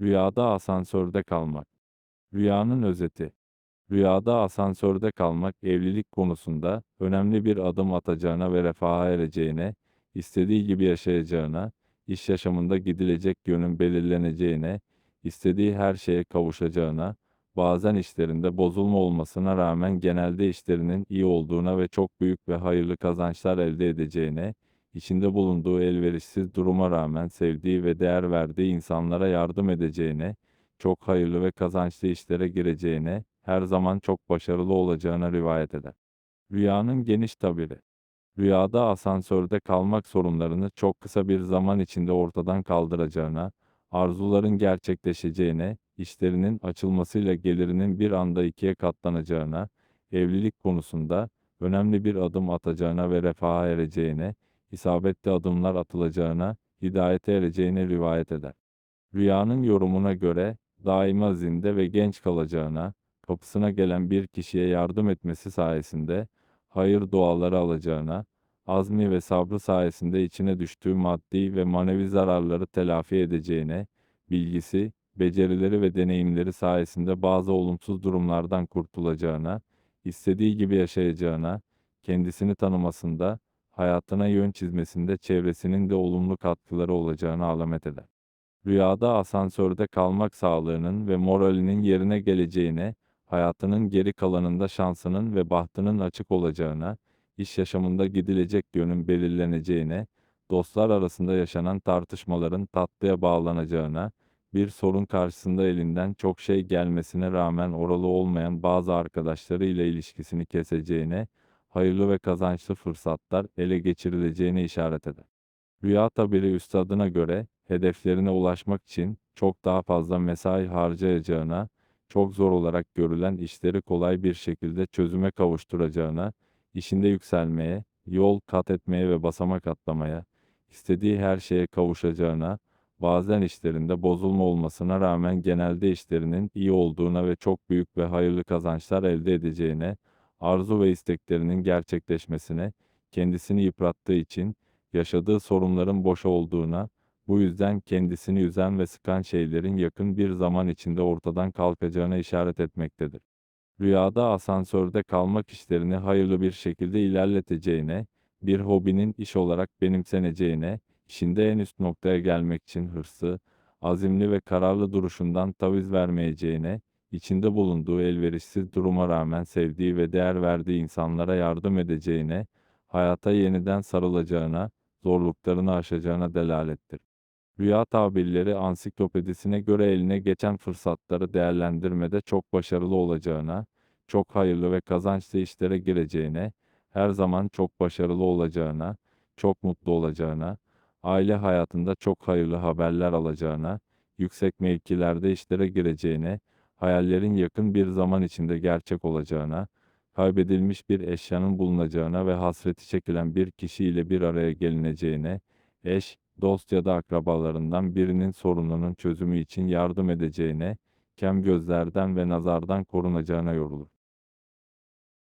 Rüyada asansörde kalmak. Rüyanın özeti. Rüyada asansörde kalmak evlilik konusunda önemli bir adım atacağına ve refaha ereceğine, istediği gibi yaşayacağına, iş yaşamında gidilecek yönün belirleneceğine, istediği her şeye kavuşacağına, bazen işlerinde bozulma olmasına rağmen genelde işlerinin iyi olduğuna ve çok büyük ve hayırlı kazançlar elde edeceğine, içinde bulunduğu elverişsiz duruma rağmen sevdiği ve değer verdiği insanlara yardım edeceğine, çok hayırlı ve kazançlı işlere gireceğine, her zaman çok başarılı olacağına rivayet eder. Rüyanın geniş tabiri. Rüyada asansörde kalmak sorunlarını çok kısa bir zaman içinde ortadan kaldıracağına, arzuların gerçekleşeceğine, işlerinin açılmasıyla gelirinin bir anda ikiye katlanacağına, evlilik konusunda önemli bir adım atacağına ve refaha ereceğine, isabetli adımlar atılacağına, hidayete ereceğine rivayet eder. Rüyanın yorumuna göre daima zinde ve genç kalacağına, kapısına gelen bir kişiye yardım etmesi sayesinde hayır duaları alacağına, azmi ve sabrı sayesinde içine düştüğü maddi ve manevi zararları telafi edeceğine, bilgisi, becerileri ve deneyimleri sayesinde bazı olumsuz durumlardan kurtulacağına, istediği gibi yaşayacağına, kendisini tanımasında, hayatına yön çizmesinde çevresinin de olumlu katkıları olacağına alamet eder. Rüyada asansörde kalmak sağlığının ve moralinin yerine geleceğine, hayatının geri kalanında şansının ve bahtının açık olacağına, iş yaşamında gidilecek yönün belirleneceğine, dostlar arasında yaşanan tartışmaların tatlıya bağlanacağına, bir sorun karşısında elinden çok şey gelmesine rağmen oralı olmayan bazı arkadaşları ile ilişkisini keseceğine, hayırlı ve kazançlı fırsatlar ele geçirileceğine işaret eder. Rüya tabiri üstadına göre, hedeflerine ulaşmak için çok daha fazla mesai harcayacağına, çok zor olarak görülen işleri kolay bir şekilde çözüme kavuşturacağına, işinde yükselmeye, yol kat etmeye ve basamak atlamaya, istediği her şeye kavuşacağına, bazen işlerinde bozulma olmasına rağmen genelde işlerinin iyi olduğuna ve çok büyük ve hayırlı kazançlar elde edeceğine, arzu ve isteklerinin gerçekleşmesine, kendisini yıprattığı için, yaşadığı sorunların boş olduğuna, bu yüzden kendisini üzen ve sıkan şeylerin yakın bir zaman içinde ortadan kalkacağına işaret etmektedir. Rüyada asansörde kalmak işlerini hayırlı bir şekilde ilerleteceğine, bir hobinin iş olarak benimseneceğine, işinde en üst noktaya gelmek için hırsı, azimli ve kararlı duruşundan taviz vermeyeceğine, içinde bulunduğu elverişsiz duruma rağmen sevdiği ve değer verdiği insanlara yardım edeceğine, hayata yeniden sarılacağına, zorluklarını aşacağına delalettir. Rüya tabirleri ansiklopedisine göre eline geçen fırsatları değerlendirmede çok başarılı olacağına, çok hayırlı ve kazançlı işlere gireceğine, her zaman çok başarılı olacağına, çok mutlu olacağına, aile hayatında çok hayırlı haberler alacağına, yüksek mevkilerde işlere gireceğine, hayallerin yakın bir zaman içinde gerçek olacağına, kaybedilmiş bir eşyanın bulunacağına ve hasreti çekilen bir kişiyle bir araya gelineceğine, eş, dost ya da akrabalarından birinin sorununun çözümü için yardım edeceğine, kem gözlerden ve nazardan korunacağına yorulur.